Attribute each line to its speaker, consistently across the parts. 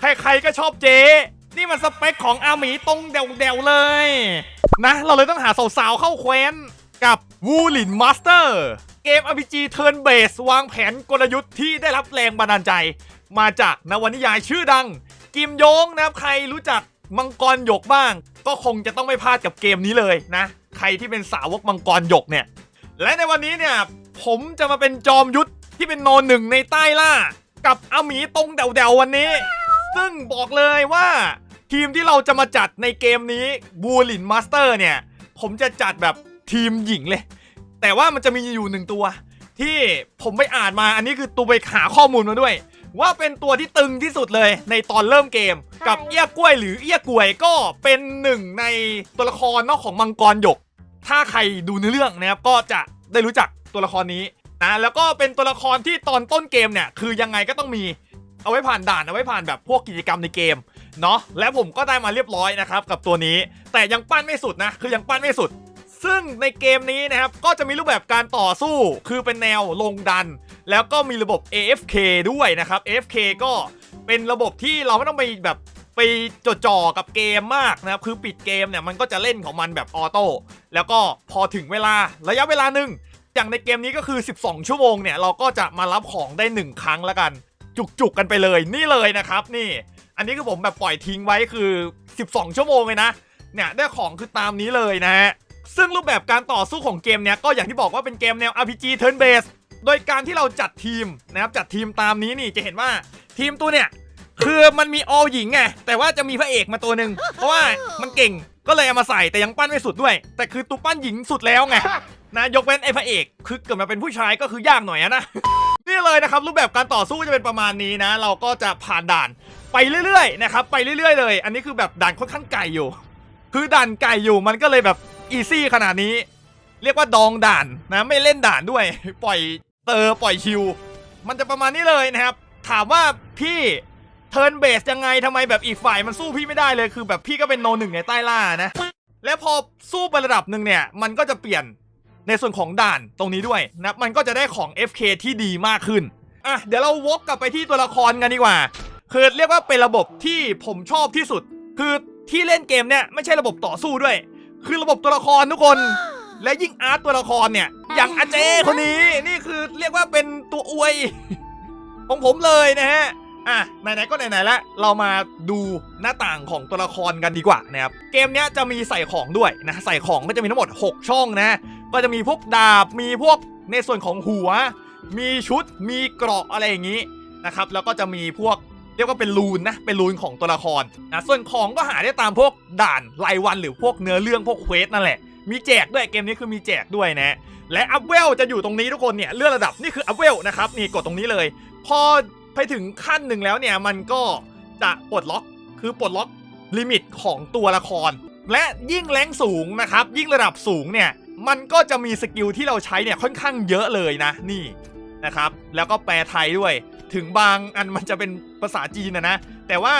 Speaker 1: ใครๆก็ชอบเจ๊นี่มันสเปคของอาหมีตรงเดวๆเลย นะ เราเลยต้องหาสาวๆเข้าแคว้นกับวูลินมาสเตอร์เกม RPG Turn Base วางแผนกลยุทธ์ที่ได้รับแรงบันดาลใจ มาจากนวนิยายชื่อดัง กิมยงนะครับใครรู้จักมังกรหยกบ้าง ก็คงจะต้องไม่พลาดกับเกมนี้เลยนะ ใครที่เป็นสาวกมังกรหยกเนี่ย และในวันนี้เนี่ย ผมจะมาเป็นจอมยุทธที่เป็นโนหนึ่งในใต้ล่า กับอาหมีตรงเดวๆวันนี้ ซึ่งบอกเลยว่า ทีมที่เราจะมาจัดในเกมนี้บูลินมาสเตอร์เนี่ย ผมจะจัดแบบทีมหญิงเลย แต่ว่ามันจะมีอยู่หนึ่งตัว ที่ผมไปอ่านมาอันนี้คือตัวไปหาข้อมูลมาด้วย ว่าเป็นตัวที่ตึงที่สุดเลยในตอนเริ่มเกม กับเอี้ยกล้วยหรือเอี้ยกวยก็เป็นหนึ่งในตัวละครนอกของมังกรหยก ถ้าใครดูเนื้อเรื่องนะครับก็จะได้รู้จักตัวละครนี้ นะแล้วก็เป็นตัวละครที่ตอนต้นเกมเนี่ยคือยังไงก็ต้องมีเอาไว้ผ่านด่านเอาไว้ผ่านแบบพวกกิจกรรมในเกมเนาะและผมก็ได้มาเรียบร้อยนะครับกับตัวนี้ แต่ยังปั้นไม่สุดนะคือยังปั้นไม่สุด ซึ่งในเกมนี้นะครับก็จะมีรูปแบบการต่อสู้ คือเป็นแนวลงดัน แล้วก็มีระบบ AFK ด้วยนะครับ AFK ก็เป็นระบบที่เราไม่ต้องไปแบบไปจดจ่อกับเกมมากนะครับคือปิดเกมเนี่ยมันก็จะเล่นของมันแบบออโต้แล้วก็พอถึงเวลาระยะเวลาหนึ่ง อย่างในเกมนี้ก็คือ 12 ชั่วโมงเนี่ยเราก็จะมารับของได้ 1 ครั้งละกัน จุกๆกันไปเลยนี่เลยนะครับนี่ อันนี้คือผมแบบปล่อยทิ้งไว้คือ 12 ชั่วโมงเลยนะเนี่ยได้ของคือตามนี้เลยนะฮะซึ่งรูปแบบการต่อสู้ของเกมเนี้ยก็อย่างที่บอกว่าเป็นเกมแนว RPG Turn Based โดยการที่เราจัดทีมนะครับจัดทีมตามนี้นี่จะเห็นว่าทีมตัวเนี่ยคือมันมีออหญิงไงแต่ว่าจะมีพระเอกมาตัวหนึ่งเพราะว่ามันเก่ง ก็เลยเอามาใส่แต่ยังปั้นไม่สุดด้วย แต่คือตัวปั้นหญิงสุดแล้วไงนะยกเว้นไอ้พระเอกคือเกิดมาเป็นผู้ชายก็คือยากหน่อยนะนี่เลยนะครับรูปแบบการต่อสู้จะเป็นประมาณนี้นะ เราก็จะผ่านด่านไปเรื่อยๆนะครับไปเรื่อย ๆ เลย อันนี้คือแบบด่านค่อนข้างไกลอยู่ คือด่านไก่อยู่มันก็เลยแบบอีซี่ขนาดนี้ เรียกว่าดองด่านนะไม่เล่นด่านด้วย ปล่อยเตอร์ปล่อยชิว มันจะประมาณนี้เลยนะครับ ถามว่าพี่ เทิร์นเบสยังไงทำไมแบบอีกฝ่ายมันสู้พี่ไม่ได้เลยคือแบบพี่ก็เป็นโนหนึ่งในใต้ล่านะ และพอสู้ไประดับหนึ่งเนี่ย มันก็จะเปลี่ยนในส่วนของด่านตรงนี้ด้วยนะมันก็จะได้ของ FK ที่ดีมากขึ้นอะเดี๋ยวเราวกกลับไปที่ตัวละครกันดีกว่า คือเรียกว่าเป็นระบบที่ผมชอบที่สุด คือที่เล่นเกมเนี่ยไม่ใช่ระบบต่อสู้ด้วย คือระบบตัวละครทุกคน และยิ่งอาร์ตตัวละครเนี่ย อย่างอาเจคนนี้นี่คือเรียกว่าเป็นตัวอวยของผมเลยนะฮะ อะไหนๆก็ไหนๆแล้วเรามาดูหน้าต่างของตัวละครกันดีกว่านะครับเกมเนี้ยจะมีใส่ของด้วยนะใส่ของก็จะมีทั้งหมด 6 ช่องนะ ก็จะมีพวกดาบมีพวกในส่วนของหัว มีชุดมีเกราะอะไรอย่างนี้นะครับแล้วก็จะมีพวกเรียกว่าเป็นรูนนะเป็นรูนของตัวละครนะส่วนของก็หาได้ตามพวกด่านรายวันหรือพวกเนื้อเรื่องพวกเควสนั่นแหละมีแจกด้วยเกมนี้คือมีแจกด้วยนะและอัพเวลจะอยู่ตรงนี้ทุกคนเนี่ยเลื่อนระดับนี่คืออัพเวลนะครับนี่กดตรงนี้เลย พอ ไปถึงขั้นหนึ่งแล้วเนี่ยมันก็จะปลดล็อกคือปลดล็อกลิมิตของตัวละคร และยิ่งแรงสูงนะครับ ยิ่งระดับสูงเนี่ยมันก็จะมีสกิลที่เราใช้เนี่ยค่อนข้างเยอะเลยนะนี่นะครับ แล้วก็แปลไทยด้วย ถึงบางอันมันจะเป็นภาษาจีนนะนะ แต่ว่า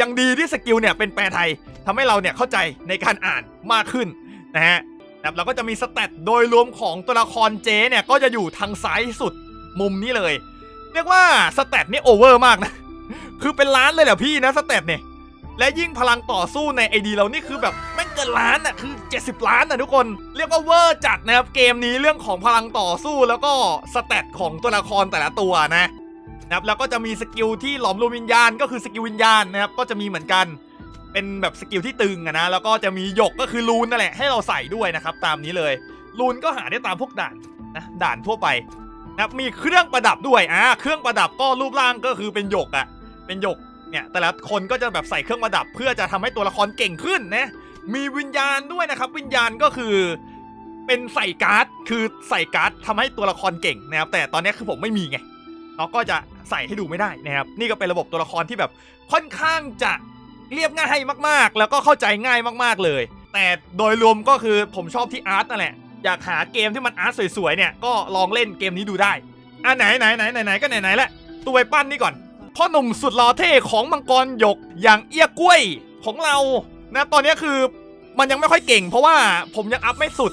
Speaker 1: ยังดีที่สกิลเนี่ยเป็นแปลไทยทำให้เราเนี่ยเข้าใจในการอ่านมากขึ้นนะฮะแล้วเราก็จะมีสเตตโดยรวมของตัวละครเจเนี่ยก็จะอยู่ทางซ้ายสุดมุมนี้เลย เรียกว่าสเตตนี่โอเวอร์มากนะ คือเป็นล้านเลยเหรอพี่นะสเตตเนี่ย และยิ่งพลังต่อสู้ในไอดีเรานี่คือแบบแม่งเกินล้านอะคือ 70 ล้านอะทุกคน เรียกว่าเวอร์จัดนะครับเกมนี้เรื่องของพลังต่อสู้แล้วก็สเตตของตัวละครแต่ละตัวนะนะครับแล้วก็จะมีสกิลที่หลอมรวมวิญญาณก็คือสกิลวิญญาณนะครับก็จะมีเหมือนกันเป็นแบบสกิลที่ตึงอะนะแล้วก็จะมีหยกก็คือรูนนั่นแหละให้เราใส่ด้วยนะครับตามนี้เลยรูนก็หาได้ตามพวกด่านนะด่านทั่วไป นะครับมีเครื่องประดับด้วยอ่าเครื่องประดับก็รูปร่างก็คือเป็นหยกอะเป็นหยกเนี่ยแต่ละคนก็จะแบบใส่เครื่องประดับ เพื่อจะทำให้ตัวละครเก่งขึ้นนะมีวิญญาณด้วยนะครับ วิญญาณก็คือเป็นใส่การ์ดคือใส่การ์ดทำให้ตัวละครเก่งนะครับ แต่ตอนนี้คือผมไม่มีไงเราก็จะใส่ให้ดูไม่ได้นะครับ นี่ก็เป็นระบบตัวละครที่แบบค่อนข้างจะเรียบง่ายมากๆ แล้วก็เข้าใจง่ายมากๆเลย แต่โดยรวมก็คือผมชอบที่อาร์ตนั่นแหละ อยากหาเกมที่มันอาร์ตสวยๆเนี่ยก็ลองเล่นเกมนี้ดูได้อะไหนไหนไหนไหนไหนก็ไหนไหนแหละตัวไวปั้นนี่ก่อนพ่อหนุ่มสุดหล่อเท่ของมังกรหยกอย่างเอี้ยกล้วยของเรานะตอนนี้คือมันยังไม่ค่อยเก่ง เพราะว่าผมยังอัพไม่สุด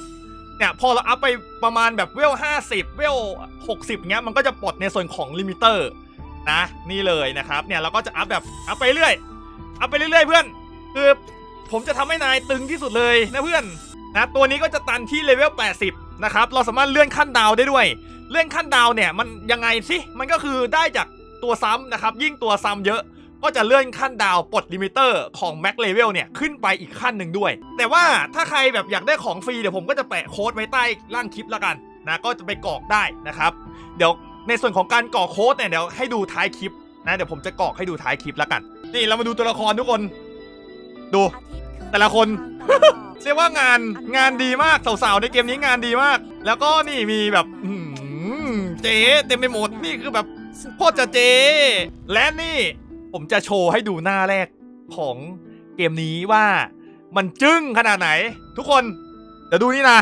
Speaker 1: เนี่ยพอเราอัพไปประมาณแบบเวล50 เวล 60เงี้ยมันก็จะปลดในส่วนของลิมิเตอร์นะนี่เลยนะครับเนี่ยเราก็จะอัพแบบอัพไปเรื่อยอัพไปเรื่อยๆเพื่อนคือผมจะทำให้นายตึงที่สุดเลยนะเพื่อน นะตัวนี้ก็จะตันที่เลเวล 80 นะครับ เราสามารถเลื่อนขั้นดาวได้ด้วย เลื่อนขั้นดาวเนี่ยมันยังไงสิ มันก็คือได้จากตัวซ้ำนะครับ ยิ่งตัวซ้ำเยอะก็จะเลื่อนขั้นดาวปลดลิมิเตอร์ของแม็กเลเวลเนี่ย ขึ้นไปอีกขั้นหนึ่งด้วย แต่ว่าถ้าใครแบบอยากได้ของฟรี เดี๋ยวผมก็จะแปะโค้ดไว้ใต้ล่างคลิปแล้วกันนะก็จะไปกรอกได้นะครับ เดี๋ยวในส่วนของการกรอกโค้ดเนี่ยเดี๋ยวให้ดูท้ายคลิปนะเดี๋ยวผมจะกรอกให้ดูท้ายคลิปแล้วกัน นี่เรามาดูตัวละครทุกคน ดู แต่ละคน เรียกว่างานงานดีมากสาวๆในเกมนี้งานดีมาก แล้วก็นี่มีแบบอื้อหือเจ๊เต็มไปหมดนี่คือแบบโคตรจะเจ๊และนี่ผมจะโชว์ให้ดูหน้าแรกของเกมนี้ว่ามันจึ้งขนาดไหน ทุกคนเดี๋ยวดูนี่นะ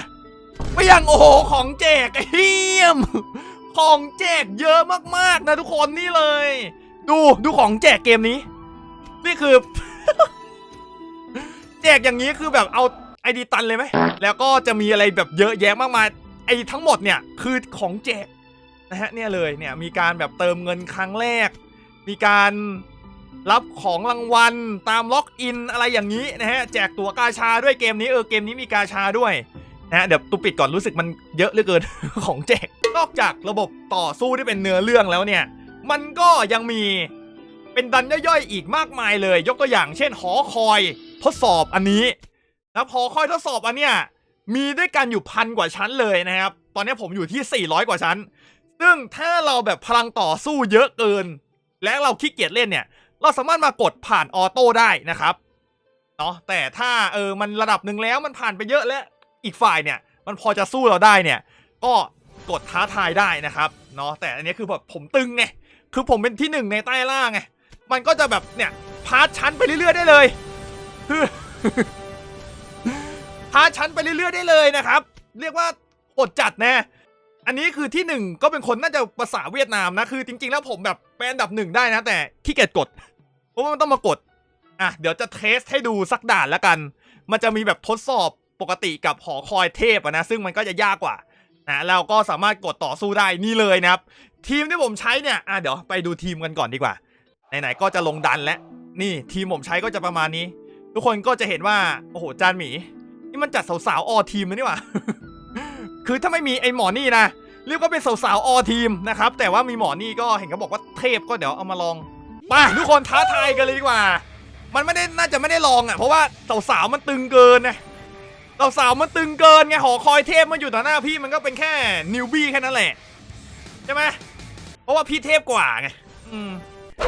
Speaker 1: ไม่ยังโอ้โหของแจกเฮียม ของแจกเยอะมากๆนะทุกคนนี่เลย ดูดูของแจกเกมนี้ นี่คือ แจกอย่างนี้คือแบบเอาไอดีตันเลยไหม แล้วก็จะมีอะไรแบบเยอะแยะมากมาย ไอทั้งหมดเนี่ยคือของแจกนะฮะเนี่ยเลยเนี่ยมีการแบบเติมเงินครั้งแรก มีการรับของรางวัลตามล็อกอินอะไรอย่างนี้นะฮะแจกตั๋วกาชาด้วยเกมนี้เออเกมนี้มีกาชาด้วยนะฮะเดี๋ยวตุปิดก่อนรู้สึกมันเยอะเหลือเกินของแจก นอกจากระบบต่อสู้ที่เป็นเนื้อเรื่องแล้วเนี่ย มันก็ยังมีเป็นดันย่อยๆอีกมากมายเลย ยกตัวอย่างเช่นหอคอย ทดสอบอันนี้แล้วหอค่อยทดสอบอันเนี้ยมีด้วยกันอยู่พันกว่าชั้นเลยนะครับ ตอนนี้ผมอยู่ที่ 400 กว่าชั้น ซึ่งถ้าเราแบบพลังต่อสู้เยอะเกิน และเราขี้เกียจเล่นเนี่ย เราสามารถมากดผ่านออโต้ได้นะครับ เนาะแต่ถ้าเออมันระดับหนึ่งแล้วมันผ่านไปเยอะแล้วอีกฝ่ายเนี่ย มันพอจะสู้เราได้เนี่ย ก็กดท้าทายได้นะครับ เนาะแต่อันนี้คือแบบผมตึงไง คือผมเป็นที่หนึ่งในใต้ล่างไง มันก็จะแบบเนี่ยพาร์ชั้นไปเรื่อยๆได้เลย พาชั้นไปเรื่อยๆได้เลยนะครับ เรียกว่าโหดจัดแน่อันนี้คือที่หนึ่งก็เป็นคนน่าจะภาษาเวียดนามนะ คือจริงๆ แล้วผมแบบเป็นอันดับหนึ่งได้นะ แต่ขี้เกียจกด เพราะว่ามันต้องมากด อะ เดี๋ยวจะเทสให้ดูสักด่านแล้วกัน มันจะมีแบบทดสอบปกติกับหอคอยเทพนะ ซึ่งมันก็จะยากกว่านะเราก็สามารถกดต่อสู้ได้นี่เลยนะครับ ทีมที่ผมใช้เนี่ยอะเดี๋ยวไปดูทีมกันก่อนดีกว่าไหนๆก็จะลงดันแล้วนี่ทีมผมใช้ก็จะประมาณนี้ ทุกคนก็จะเห็นว่า โอ้โห จานหมี นี่มันจัดสาวๆออทีมเลยนี่หว่า คือถ้าไม่มีไอหมอนี่นะเรียกว่าเป็นสาวๆอทีมนะครับ แต่ว่ามีหมอนี่ก็เห็นเขาบอกว่าเทพก็เดี๋ยวเอามาลองมาทุกคนท้าทายกันเลยดีกว่า มันไม่ได้น่าจะไม่ได้ลองอะเพราะว่าสาวๆมันตึงเกินนะสาวๆมันตึงเกินไงหอคอยเทพมันอยู่ต่อหน้าพี่มันก็เป็นแค่นิวบี้แค่นั้นแหละใช่ไหมเพราะว่าพี่เทพกว่าไงอืม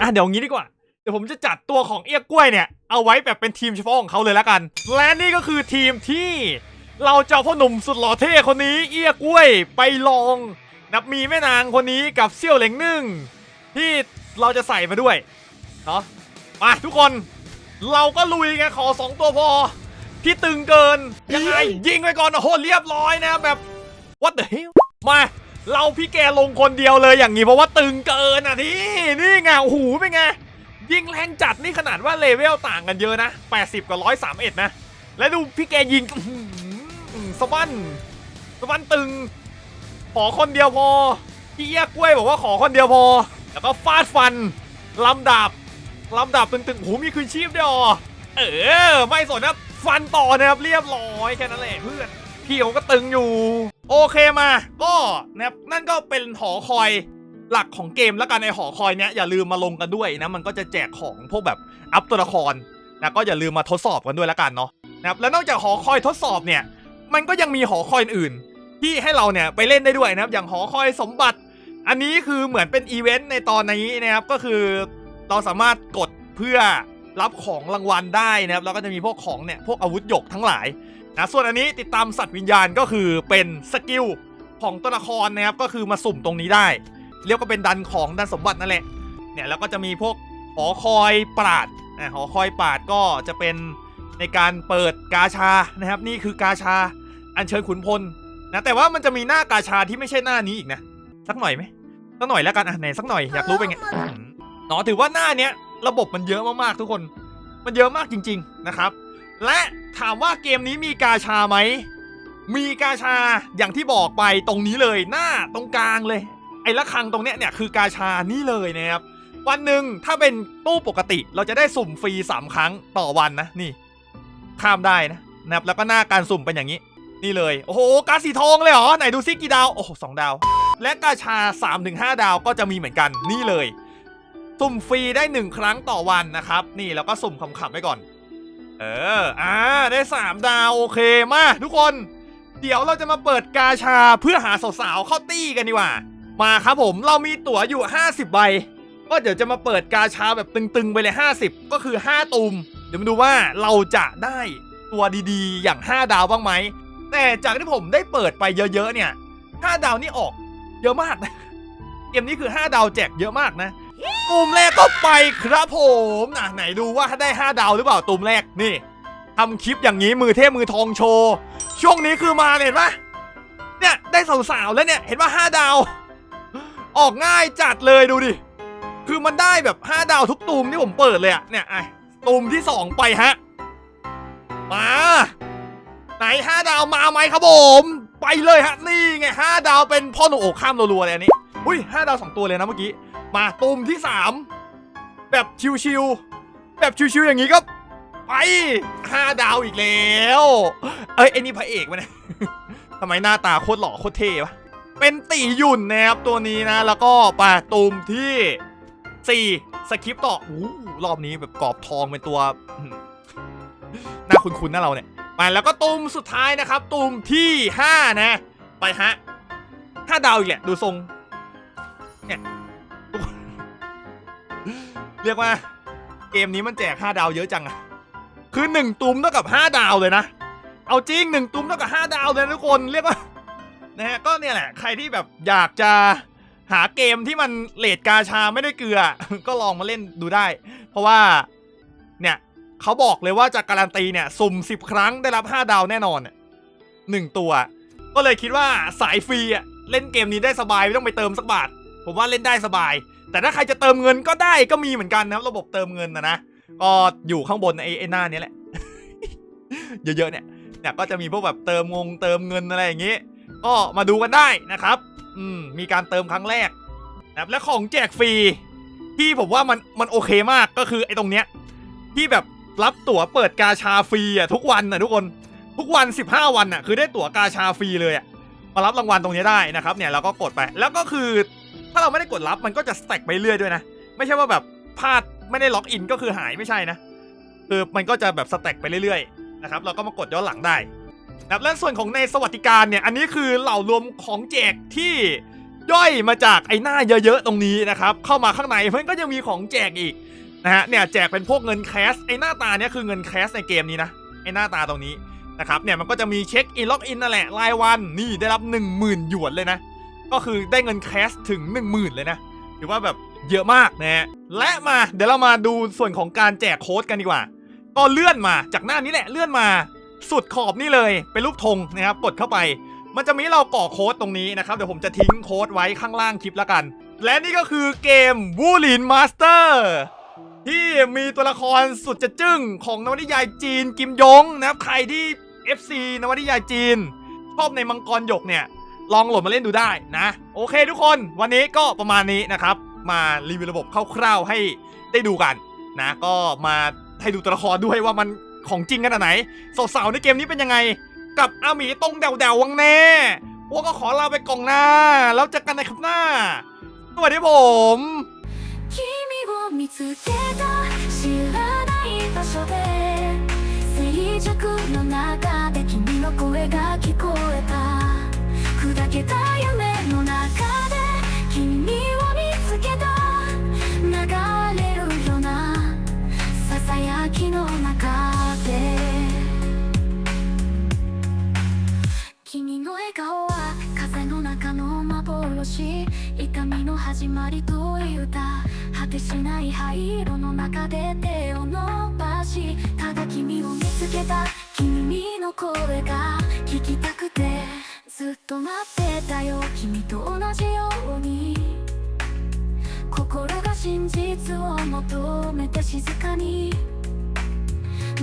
Speaker 1: อะเดี๋ยวงี้ดีกว่า เดี๋ยวผมจะจัดตัวของเอียกกล้วยเนี่ย เอาไว้แบบเป็นทีมเฉพาะของเขาเลยละกัน และนี่ก็คือทีมที่เราจะเอาพ่อหนุ่มสุดหล่อเท่คนนี้ เอียกกล้วยไปลอง นับมีแม่นางคนนี้กับเซี่ยวเหลงหนึ่งที่เราจะใส่มาด้วยเนาะมาทุกคนเราก็ลุยไงขอสองตัวพอ พี่ตึงเกิน ยังไง ยิงไปก่อน โอ้โห เรียบร้อยนะแบบ what the hell มา เราพี่แกลงคนเดียวเลยอย่างนี้เพราะว่าตึงเกินอะที่ นี่ไงโอ้โหเป็นไง ยิงแรงจัดนี่ขนาดว่าเลเวลต่างกันเยอะนะ 80 กับ 131 นะ แล้วดูพี่แกยิงสะบั้นสะบั้นตึง ขอคนเดียวพอพี่เอี้ยกล้วยบอกว่าขอคนเดียวพอ แล้วก็ฟาดฟันลำดับลำดับตึงๆโหมีคืนชีพด้วยอ๋อเออ ไม่สนนะฟันต่อนะครับเรียบร้อยแค่นั้นแหละเพื่อนพี่เขาก็ตึงอยู่ โอเคมา ก็นะครับนั่นก็เป็นหอคอย หลักของเกมแล้วกันในหอคอยเนี้ยอย่าลืมมาลงกันด้วยนะมันก็จะแจกของพวกแบบอัพตัวละครนะก็อย่าลืมมาทดสอบกันด้วยแล้วกันเนาะนะครับแล้วนอกจากหอคอยทดสอบเนี่ยมันก็ยังมีหอคอยอื่น ที่ให้เราเนี่ยไปเล่นได้ด้วยนะครับอย่างหอคอยสมบัติ อันนี้คือเหมือนเป็นอีเวนต์ในตอนนี้นะครับก็คือเราสามารถกดเพื่อรับของรางวัลได้นะครับแล้วก็จะมีพวกของเนี่ยพวกอาวุธหยกทั้งหลายนะส่วนอันนี้ติดตามสัตว์วิญญาณก็คือเป็นสกิลของตัวละครนะครับก็คือมาสุ่มตรงนี้ได้ เรียกว่าเป็นดันของดันสมบัตินั่นแหละ เนี่ยแล้วก็จะมีพวกหอคอยปราดอ่าหอคอยปราดก็จะเป็นในการเปิดกาชานะครับ นี่คือกาชาอัญเชิญขุนพลนะแต่ว่ามันจะมีหน้ากาชาที่ไม่ใช่หน้านี้อีกนะ สักหน่อยไหมสักหน่อยแล้วกันอะไหนสักหน่อยอยากรู้เป็นไงอืมเนาะถือว่าหน้าเนี้ยระบบมันเยอะมากๆทุกคน มันเยอะมากจริง ๆนะครับ และถามว่าเกมนี้มีกาชาไหมมีกาชาอย่างที่บอกไปตรงนี้เลยหน้าตรงกลางเลย ไอ้ละคังตรงเนี้ยเนี่ยคือกาชานี่เลยนะครับวันหนึ่งถ้าเป็นตู้ปกติเราจะได้สุ่มฟรี 3 ครั้งต่อวันนะนี่ ข้ามได้นะนะครับแล้วก็หน้าการสุ่มเป็นอย่างนี้ นี่เลย โอ้โหกาสีทองเลยเหรอไหนดูซิกี่ดาว โอ้โหสองดาว และกาชา 3-5 ดาวก็จะมีเหมือนกันนี่เลย สุ่มฟรีได้ 1 ครั้งต่อวันนะครับ นี่แล้วก็สุ่มคำๆไว้ก่อน เอออ่าได้ 3 ดาวโอเคมาทุกคน เดี๋ยวเราจะมาเปิดกาชาเพื่อหาสาวๆเข้าตี้กันดีกว่า มาครับผมเรามีตั๋วอยู่ 50 ใบ ก็เดี๋ยวจะมาเปิดกาชาแบบตึงๆไปเลย 50 ก็คือ 5 ตุมเดี๋ยวมาดูว่าเราจะได้ตัวดีๆ อย่าง 5 ดาวบ้างไหม แต่จากที่ผมได้เปิดไปเยอะๆเนี่ย 5 ดาวนี่ออกเยอะมากนะเกมนี้คือ 5 ดาวแจกเยอะมากนะตุ่มแรกก็ไปครับผมนะไหนดูว่าได้ 5 ดาวหรือเปล่าตุ่มแรกนี่ทำคลิปอย่างนี้มือเทพมือทองโชว์ช่วงนี้คือมาเนี่ยเห็นปะเนี่ยได้สาวๆแล้วเนี่ยเห็นว่า5ดาว ออกง่ายจัดเลยดูดิ คือมันได้แบบ 5 ดาวทุกตูมที่ผมเปิดเลยอะเนี่ยไอ้ตูมที่ 2 ไปฮะ มา ไหน 5 ดาวมาไหมครับผม ไปเลยฮะ นี่ไง 5 ดาวเป็นพ่อหนุ่มอกข้ามรัวๆเลยอันนี้ อุ้ย5ดาว 2 ตัวเลยนะเมื่อกี้ มาตูมที่ 3 แบบชิวๆแบบชิวๆอย่างนี้ก็ไป5ดาวอีกแล้ว เอ้ยไอ้นี่พระเอกวะเนี่ยทำไมหน้าตาโคตรหล่อโคตรเท่วะ เป็นตีหยุ่นนะครับตัวนี้นะ แล้วก็ปลาตูมที่ 4 สคริปต์ต่ออู้รอบนี้แบบกรอบทองเป็นตัวหน่าคุ้นๆนะเราเนี่ยไปแล้วก็ตูมสุดท้ายนะครับ ตูมที่ 5 นะ ไปฮะ5ดาวอีกแหละดูทรงเนี่ยเรียกว่าเกมนี้มันแจก 5 ดาวเยอะจังอะคือ 1 ตุ้มเท่ากับ 5 ดาวเลยนะ เอาจริง 1 ตุ้มเท่ากับ 5 ดาวเลยทุกคน เรียกว่า นะฮะก็เนี่ยแหละใครที่แบบอยากจะหาเกมที่มันเลดกาชาไม่ได้เกลือ ก็ลองมาเล่นดูได้ เพราะว่าเนี่ยเขาบอกเลยว่าจะการันตีเนี่ย สุ่ม 10 ครั้งได้รับ 5 ดาวแน่นอนหนึ่งตัว ก็เลยคิดว่าสายฟรีอะเล่นเกมนี้ได้สบายไม่ต้องไปเติมสักบาท ผมว่าเล่นได้สบาย แต่ถ้าใครจะเติมเงินก็ได้ก็มีเหมือนกันนะระบบเติมเงินนะนะก็อยู่ข้างบนไอ้ไอ้หน้านี้แหละ เยอะๆเนี่ยเนี่ยก็จะมีพวกแบบเติมงงเติมเงินอะไรอย่างงี้ ก็มาดูกันได้นะครับ อืมมีการเติมครั้งแรกนะครับและของแจกฟรีที่ผมว่ามันมันโอเคมากก็คือไอ้ตรงเนี้ยที่แบบรับตั๋วเปิดกาชาฟรีอะทุกวันนะทุกคนทุกวัน 15 วันอะคือได้ตั๋วกาชาฟรีเลยอะมารับรางวัลตรงนี้ได้นะครับเนี่ยเราก็กดไปแล้วก็คือ ถ้าเราไม่ได้กดรับมันก็จะสแต็กไปเรื่อยด้วยนะ ไม่ใช่ว่าแบบพลาดไม่ได้ล็อกอินก็คือหายไม่ใช่นะคือมันก็จะแบบสแต็กไปเรื่อยๆนะครับเราก็มากดย้อนหลังได้ นะครับและส่วนของในสวัสดิการเนี่ย อันนี้คือเหล่ารวมของแจกที่ย่อยมาจากไอ้หน้าเยอะๆตรงนี้นะครับ เข้ามาข้างในมันก็จะมีของแจกอีกนะฮะเนี่ยแจกเป็นพวกเงินแคสไอ้หน้าตาเนี่ยคือเงินแคสในเกมนี้นะไอ้หน้าตาตรงนี้นะครับเนี่ยมันก็จะมีเช็คอินล็อกอินนั่นแหละรายวันนี่ได้รับ 1 0,000 หยวนเลยนะ ก็คือได้เงินแคสถึง 1 0,000 เลยนะถือว่าแบบเยอะมากนะฮะและมาเดี๋ยวเรามาดูส่วนของการแจกโค้ดกันดีกว่า ก็เลื่อนมาจากหน้านี้แหละเลื่อนมา สุดขอบนี่เลยเป็นรูปธงนะครับกดเข้าไป มันจะมีเราก่อโค้ดตรงนี้นะครับเดี๋ยวผมจะทิ้งโค้ดไว้ข้างล่างคลิปแล้วกัน และนี่ก็คือเกมวูลินมาสเตอร์ที่มีตัวละครสุดจะจึ้งของนวนิยายจีนกิมยงนะครับใครที่ FC นวนิยายจีนชอบในมังกรหยกเนี่ยลองโหลดมาเล่นดูได้นะ โอเคทุกคนวันนี้ก็ประมาณนี้นะครับ มารีวิวระบบคร่าวๆให้ได้ดูกันนะ ก็มาให้ดูตัวละครด้วยว่ามัน ของจริงขนาดไหนสาวๆในเกมนี้เป็นยังไง กับอาหมีตรงเดวๆวังแน่พวกก็ขอลาไปก่อนหน้า แล้วเจอกันในคลิปหน้า สวัสดีผม
Speaker 2: 君を見つけた 幻痛みの始まりという歌果てしない灰色の中で手を伸ばしただ君を見つけた君の声が聞きたくてずっと待ってたよ君と同じように心が真実を求めて静かに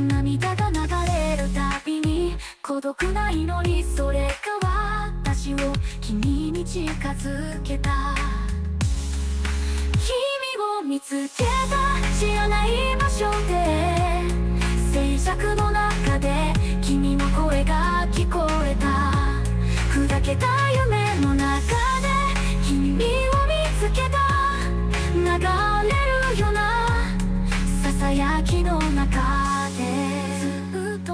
Speaker 2: 涙が流れるたびに孤独な祈りそれがを君に近づけた。君を見つけた知らない場所で。静寂の中で君の声が聞こえた。砕けた夢の中で君を見つけた。流れるよな